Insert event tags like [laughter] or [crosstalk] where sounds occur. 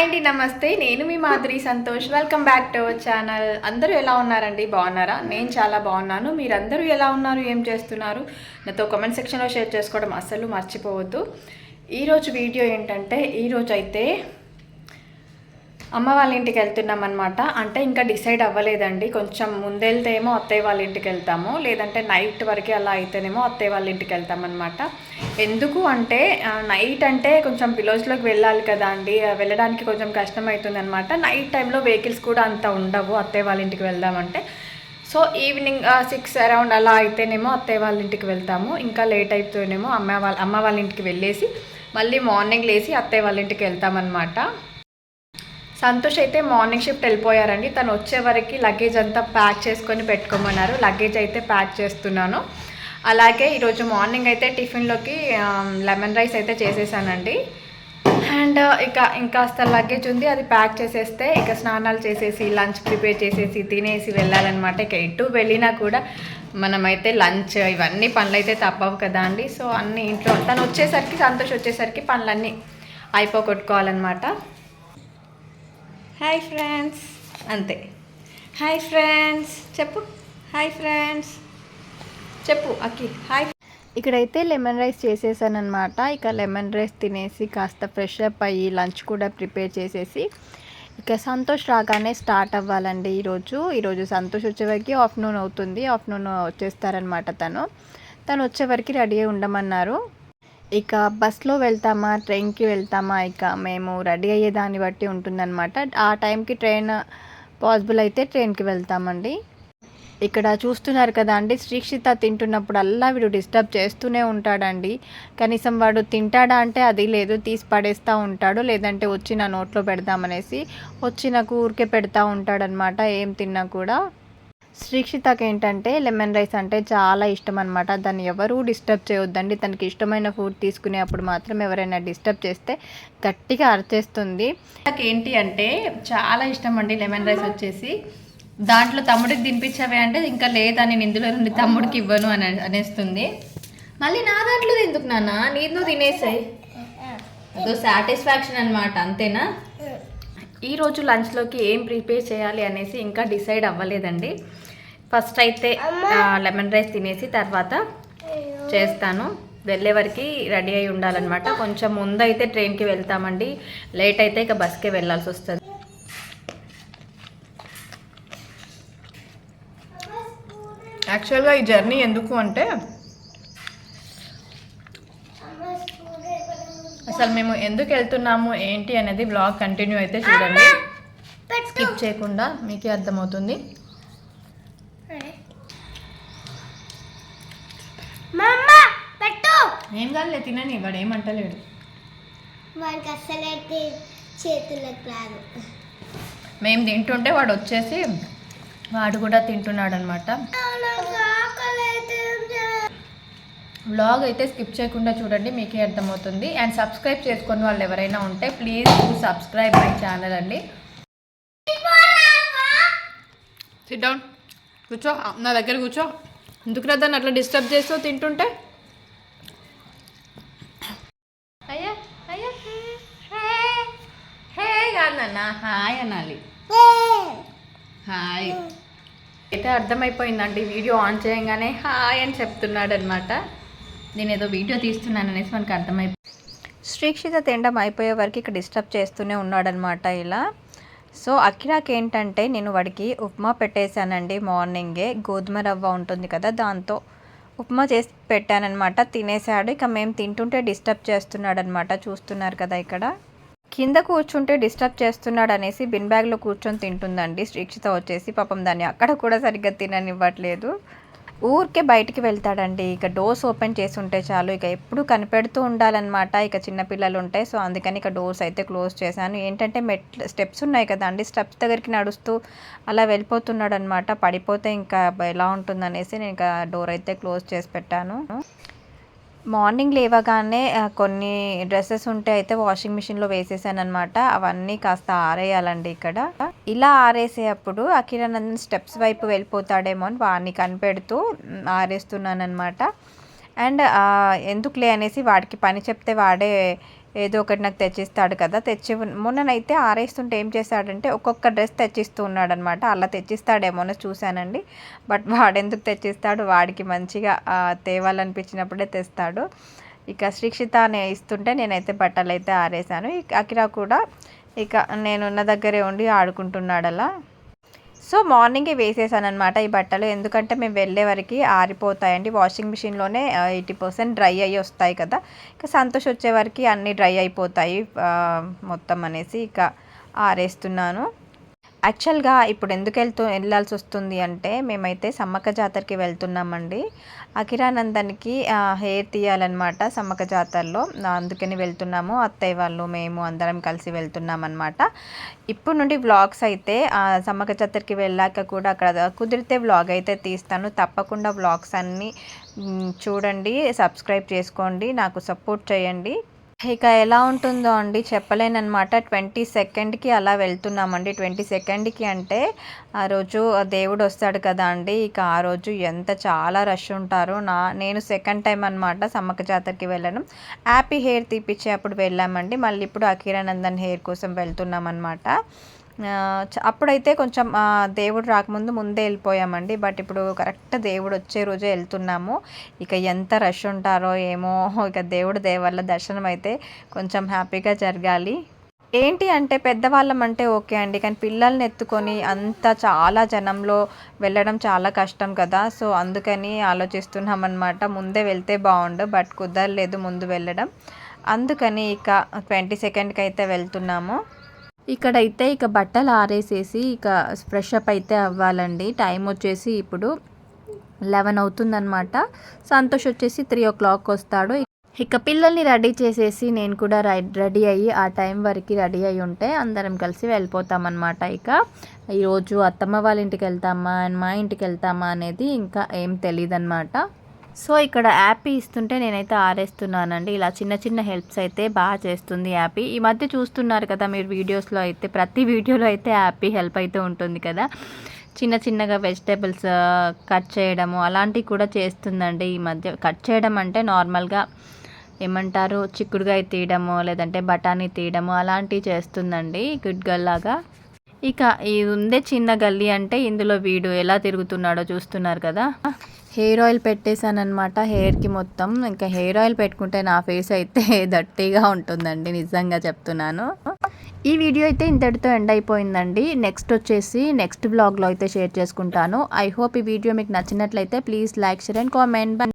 Hi అండి నమస్తే. నేను మీ Madhuri Santosh. Welcome back to our channel అందరూ ఎలా ఉన్నారండి? బాగున్నారా? నేను చాలా బాగున్నాను. మీరందరూ ఎలా ఉన్నారు? ఏం చేస్తున్నారు? నాతో కామెంట్ సెక్షన్లో షేర్ చేసుకోవడం అస్సలు మర్చిపోవద్దు. ఈరోజు వీడియో ఏంటంటే ఈరోజు అయితే అమ్మ వాళ్ళ ఇంటికి వెళ్తున్నాం అనమాట అంటే ఇంకా డిసైడ్ అవ్వలేదండి. కొంచెం ముందెళ్తే ఏమో అత్తయ్య వాళ్ళ ఇంటికి వెళ్తాము. లేదంటే నైట్ వరకే అలా అయితేనేమో అత్తయ్య వాళ్ళ ఇంటికి వెళ్తామన్నమాట ఎందుకు అంటే నైట్ అంటే కొంచెం విలేజ్లోకి వెళ్ళాలి కదా అండి. వెళ్ళడానికి కొంచెం కష్టం అవుతుంది అనమాట నైట్ టైంలో వెహికల్స్ కూడా అంత ఉండవు అత్తయ్య వాళ్ళ ఇంటికి వెళ్దామంటే సో ఈవినింగ్ సిక్స్ అరౌండ్ అలా అయితేనేమో అత్తయ్య వాళ్ళ ఇంటికి వెళ్తాము. ఇంకా లేట్ అయితేనేమో అమ్మ వాళ్ళ అమ్మ వాళ్ళ ఇంటికి వెళ్ళేసి మళ్ళీ మార్నింగ్ లేచి అత్తయ్య వాళ్ళ ఇంటికి వెళ్తామన్నమాట సంతోష్ అయితే మార్నింగ్ షిఫ్ట్ వెళ్ళిపోయారండి. తను వచ్చే వరకు లగేజ్ అంతా ప్యాక్ చేసుకొని పెట్టుకోమన్నారు. లగేజ్ అయితే ప్యాక్ చేస్తున్నాను. అలాగే ఈరోజు మార్నింగ్ అయితే టిఫిన్లోకి లెమన్ రైస్ అయితే చేసేసానండి. అండ్ uh, ఇక ఇంకాస్త లగేజ్ ఉంది. అది ప్యాక్ చేసేస్తే ఇక స్నానాలు చేసేసి లంచ్ ప్రిపేర్ చేసేసి తినేసి వెళ్ళాలన్నమాట. ఇక ఎటు వెళ్ళినా కూడా మనమైతే లంచ్ ఇవన్నీ పనులు అయితే తప్పవు కదా అండి. సో అన్నీ ఇంట్లో తను వచ్చేసరికి సంతోష్ వచ్చేసరికి పనులన్నీ అయిపోగొట్టుకోవాలన్నమాట. హాయ్ ఫ్రెండ్స్ అంతే. హాయ్ ఫ్రెండ్స్ చెప్పు. హాయ్ ఫ్రెండ్స్ చెప్పు అక్కి. హాయ్ ఇక్కడైతే లెమన్ రైస్ చేసేసానమాట ఇక లెమన్ రైస్ తినేసి కాస్త ఫ్రెష్ అప్ అయ్యి లంచ్ కూడా ప్రిపేర్ చేసేసి ఇక సంతోష్ రాగానే స్టార్ట్ అవ్వాలండి ఈరోజు. ఈరోజు సంతోష్ వచ్చేవరకు ఆఫ్టర్నూన్ అవుతుంది. ఆఫ్టర్నూన్ వచ్చేస్తారనమాట తను. తను వచ్చేవరకు రెడీ అయి ఉండమన్నారు. ఇక బస్లో వెళ్తామా? ట్రైన్కి వెళ్తామా? ఇక మేము రెడీ అయ్యే దాన్ని బట్టి ఉంటుందన్నమాట. ఆ టైంకి ట్రైన్ పాసిబుల్ అయితే ట్రైన్కి వెళ్తామండి. ఇక్కడ చూస్తున్నారు కదా అండి శ్రీక్షిత తింటున్నప్పుడల్లా వీడు డిస్టర్బ్ చేస్తూనే ఉంటాడండి. కనీసం వాడు తింటాడా అంటే అది లేదు తీసి పడేస్తూ ఉంటాడు లేదంటే వచ్చి నా నోట్లో పెడదామనేసి వచ్చి నాకు ఊరికే పెడతా ఉంటాడనమాట ఏం తిన్నా కూడా. శ్రీక్షితకి ఏంటంటే లెమన్ రైస్ అంటే చాలా ఇష్టం అనమాట దాన్ని ఎవరూ డిస్టర్బ్ చేయొద్దండి. తనకి ఇష్టమైన ఫుడ్ తీసుకునేప్పుడు మాత్రం ఎవరైనా డిస్టర్బ్ చేస్తే గట్టిగా అరిచేస్తుంది. నాకు ఏంటి అంటే చాలా ఇష్టం అండి లెమన్ రైస్ వచ్చేసి. దాంట్లో తమ్ముడికి తినిపించవే అంటే ఇంకా లేదా నేను ఇందులో నుండి తమ్ముడికి ఇవ్వను అని అనేస్తుంది. మళ్ళీ నా దాంట్లో ఎందుకు నాన్న? నేను తినేసాయి. అదో సాటిస్ఫాక్షన్ అనమాట అంతేనా? ఈరోజు లంచ్లోకి ఏం ప్రిపేర్ చేయాలి అనేసి ఇంకా డిసైడ్ అవ్వలేదండి. ఫస్ట్ అయితే లెమన్ రైస్ తినేసి తర్వాత చేస్తాను. వెళ్ళే వరకు రెడీ అయి ఉండాలన్నమాట. కొంచెం ముందు అయితే ట్రైన్కి వెళ్తామండి. లేట్ అయితే ఇక బస్కే వెళ్ళాల్సి వస్తుంది. యాక్చువల్గా ఈ జర్నీ ఎందుకు అంటే అసలు మేము ఎందుకు వెళ్తున్నాము ఏంటి అనేది బ్లాగ్ కంటిన్యూ అయితే చూడండి. స్కిప్ చేయకుండా మీకే అర్థమవుతుంది. ఏం కాదులే తినని వాడు ఏమంటలేడు వాడికి అస్సలైతే చేతులకు రాదు మేము తింటుంటే వాడు వచ్చేసి వాడు కూడా తింటున్నాడు అనమాట వ్లాగ్ అయితే స్కిప్ చేయకుండా చూడండి మీకే అర్థమవుతుంది. అండ్ సబ్స్క్రైబ్ చేసుకుని వాళ్ళు ఎవరైనా ఉంటే ప్లీజ్ సబ్స్క్రైబ్ మై ఛానల్ అండి. సిట్ డౌన్ కూర్చో. నా దగ్గర కూర్చో. ఎందుకు దాన్ని అట్లా డిస్టర్బ్ చేస్తూ తింటుంటే? అయ్యా అయ్యా. హే కాదన్న హాయ్ అనాలి. హాయ్. అయితే అర్థమైపోయిందండి వీడియో ఆన్ చేయగానే హాయ్ అని చెప్తున్నాడు అనమాట నేను ఏదో వీడియో తీస్తున్నాను అనేసి మనకు అర్థమైపోయింది శ్రీక్షిత తినడం అయిపోయే వరకు ఇక్కడ డిస్టర్బ్ చేస్తూనే ఉన్నాడనమాట ఇలా. సో అఖిరాకి ఏంటంటే నేను వాడికి ఉప్మా పెట్టేశానండి మార్నింగే. గోధుమ రవ్వ ఉంటుంది కదా దాంతో ఉప్మా చేసి పెట్టానమాట తినేసాడు ఇక మేము తింటుంటే డిస్టర్బ్ చేస్తున్నాడు అనమాట చూస్తున్నారు కదా ఇక్కడ. కింద కూర్చుంటే డిస్టర్బ్ చేస్తున్నాడు అనేసి బిన్ బ్యాగ్లో కూర్చొని తింటుందండి. శ్రీక్షిత వచ్చేసి పాపం దాన్ని అక్కడ కూడా సరిగ్గా తిననివ్వట్లేదు. ఊరికే బయటికి వెళ్తాడండి. ఇక డోర్స్ ఓపెన్ చేసి ఉంటే చాలు. ఇక ఎప్పుడు కనిపెడుతూ ఉండాలన్నమాట. ఇక చిన్నపిల్లలు ఉంటాయి సో అందుకని ఇక డోర్స్ అయితే క్లోజ్ చేశాను. ఏంటంటే మెట్లు స్టెప్స్ ఉన్నాయి కదా అండి. స్టెప్స్ దగ్గరికి నడుస్తూ అలా వెళ్ళిపోతున్నాడు అనమాట పడిపోతే ఇంకా ఎలా ఉంటుందనేసి నేను ఇంకా డోర్ అయితే క్లోజ్ చేసి పెట్టాను. మార్నింగ్ లేవగానే కొన్ని డ్రెస్సెస్ ఉంటే అయితే వాషింగ్ మిషన్లో వేసేసాను అనమాట అవన్నీ కాస్త ఆరేయాలండి ఇక్కడ. ఇలా ఆరేసేటప్పుడు అఖిరానందన్ స్టెప్స్ వైపు వెళ్ళిపోతాడేమో అని వాడిని కనిపెడుతూ ఆరేస్తున్నాను అనమాట అండ్ ఎందుకులే అనేసి వాడికి పని చెప్తే వాడే ఏదో ఒకటి నాకు తెచ్చిస్తాడు కదా తెచ్చి మొన్ననైతే ఆరేస్తుంటే ఏం చేస్తాడంటే ఒక్కొక్క డ్రెస్ తెచ్చిస్తూ ఉన్నాడు అనమాట అలా తెచ్చిస్తాడేమోనో చూశానండి. బట్ వాడెందుకు తెచ్చిస్తాడు? వాడికి మంచిగా తేవాలనిపించినప్పుడే తెస్తాడు. ఇక శ్రీక్షిత అనే ఇస్తుంటే నేనైతే బట్టలు అయితే ఆరేసాను ఇక అకిరా కూడా ఇక నేనున్న దగ్గరే ఉండి ఆడుకుంటున్నాడు అలా సో మార్నింగే వేసేసాను అనమాట ఈ బట్టలు. ఎందుకంటే మేము వెళ్ళే వరకు ఆరిపోతాయండి. వాషింగ్ మిషన్లోనే ఎయిటీ పర్సెంట్ డ్రై అయ్యి వస్తాయి కదా. ఇక సంతోష్ వచ్చే వరకు అన్నీ డ్రై అయిపోతాయి మొత్తం అనేసి ఇక ఆరేస్తున్నాను. యాక్చువల్గా ఇప్పుడు ఎందుకు వెళ్తూ వెళ్ళాల్సి వస్తుంది అంటే మేమైతే సమ్మక్క జాతరకి వెళ్తున్నామండి. అఖిరానందన్కి హెయిర్ తీయాలన్నమాట సమ్మక్క జాతరలో. అందుకని వెళ్తున్నాము. అత్తయ్య వాళ్ళు మేము అందరం కలిసి వెళ్తున్నాం అనమాట ఇప్పుడు నుండి వ్లాగ్స్ అయితే సమ్మక్క జాతరకి వెళ్ళాక కూడా అక్కడ కుదిరితే వ్లాగ్ అయితే తీస్తాను. తప్పకుండా వ్లాగ్స్ అన్నీ చూడండి సబ్స్క్రైబ్ చేసుకోండి నాకు సపోర్ట్ చేయండి. ఇక ఎలా ఉంటుందో అండి చెప్పలేనమాట ట్వంటీ సెకండ్కి అలా వెళ్తున్నామండి. ట్వంటీ సెకండ్కి అంటే ఆ రోజు దేవుడు వస్తాడు కదా అండి. ఇక ఆ రోజు ఎంత చాలా రష్ ఉంటారు. నా నేను సెకండ్ టైం అనమాట సమ్మక్క జాతరకి వెళ్ళడం హ్యాపీ హెయిర్ తీపిచ్చే అప్పుడు వెళ్ళామండి. మళ్ళీ ఇప్పుడు అఖీరానందన్ హెయిర్ కోసం వెళ్తున్నాం అనమాట అప్పుడైతే కొంచెం దేవుడు రాకముందు ముందే వెళ్ళిపోయామండి. బట్ ఇప్పుడు కరెక్ట్ దేవుడు వచ్చే రోజే వెళ్తున్నాము. ఇక ఎంత రష్ ఉంటారో ఏమో ఇక దేవుడు దేవల్ల దర్శనం అయితే కొంచెం హ్యాపీగా జరగాలి. ఏంటి అంటే పెద్దవాళ్ళం అంటే ఓకే అండి. కానీ పిల్లల్ని ఎత్తుకొని అంత చాలా జనంలో వెళ్ళడం చాలా కష్టం కదా. సో అందుకని ఆలోచిస్తున్నాం అనమాట ముందే వెళ్తే బాగుండు బట్ కుదరలేదు ముందు వెళ్ళడం. అందుకని ఇక ట్వంటీ సెకండ్కి అయితే వెళ్తున్నాము. ఇక్కడైతే ఇక బట్టలు ఆరేసేసి ఇక ఫ్రెష్ అప్ అయితే అవ్వాలండి. టైం వచ్చేసి ఇప్పుడు లెవెన్ అవుతుందనమాట సంతోష్ వచ్చేసి త్రీ ఓ క్లాక్ వస్తాడు. ఇక పిల్లల్ని రెడీ చేసేసి నేను కూడా రెడీ అయ్యి ఆ టైం వరకు రెడీ అయ్యి ఉంటే అందరం కలిసి వెళ్ళిపోతామన్నమాట ఇక. ఈరోజు అత్తమ్మ వాళ్ళ ఇంటికి వెళ్తామా అండ్ మా ఇంటికి వెళ్తామా అనేది ఇంకా ఏం తెలియదు అనమాట సో ఇక్కడ యాపీ ఇస్తుంటే నేనైతే ఆరేస్తున్నానండి. ఇలా చిన్న చిన్న హెల్ప్స్ అయితే బాగా చేస్తుంది యాపీ. ఈ మధ్య చూస్తున్నారు కదా మీరు వీడియోస్లో అయితే ప్రతి వీడియోలో అయితే యాపీ హెల్ప్ అయితే ఉంటుంది కదా. చిన్న చిన్నగా వెజిటేబుల్స్ కట్ చేయడము అలాంటివి కూడా చేస్తుందండి ఈ మధ్య. కట్ చేయడం అంటే నార్మల్గా ఏమంటారు చిక్కుడుగాయ తీయడము లేదంటే బఠానీ తీయడము అలాంటివి చేస్తుందండి. గుడ్ గర్ల్ లాగా ఇక ఇది ఉందే చిన్న గల్లీ అంటే ఇందులో వీడు ఎలా తిరుగుతున్నాడో చూస్తున్నారు కదా. హెయిర్ ఆయిల్ పెట్టేశానమాట హెయిర్కి మొత్తం. ఇంకా హెయిర్ ఆయిల్ పెట్టుకుంటే నా ఫేస్ అయితే [laughs] దట్టిగా ఉంటుందండి నిజంగా చెప్తున్నాను. ఈ వీడియో అయితే ఇంతటితో ఎండ్ అయిపోయిందండి. నెక్స్ట్ వచ్చేసి నెక్స్ట్ బ్లాగ్లో అయితే షేర్ చేసుకుంటాను. ఐ హోప్ ఈ వీడియో మీకు నచ్చినట్లయితే please like share and comment.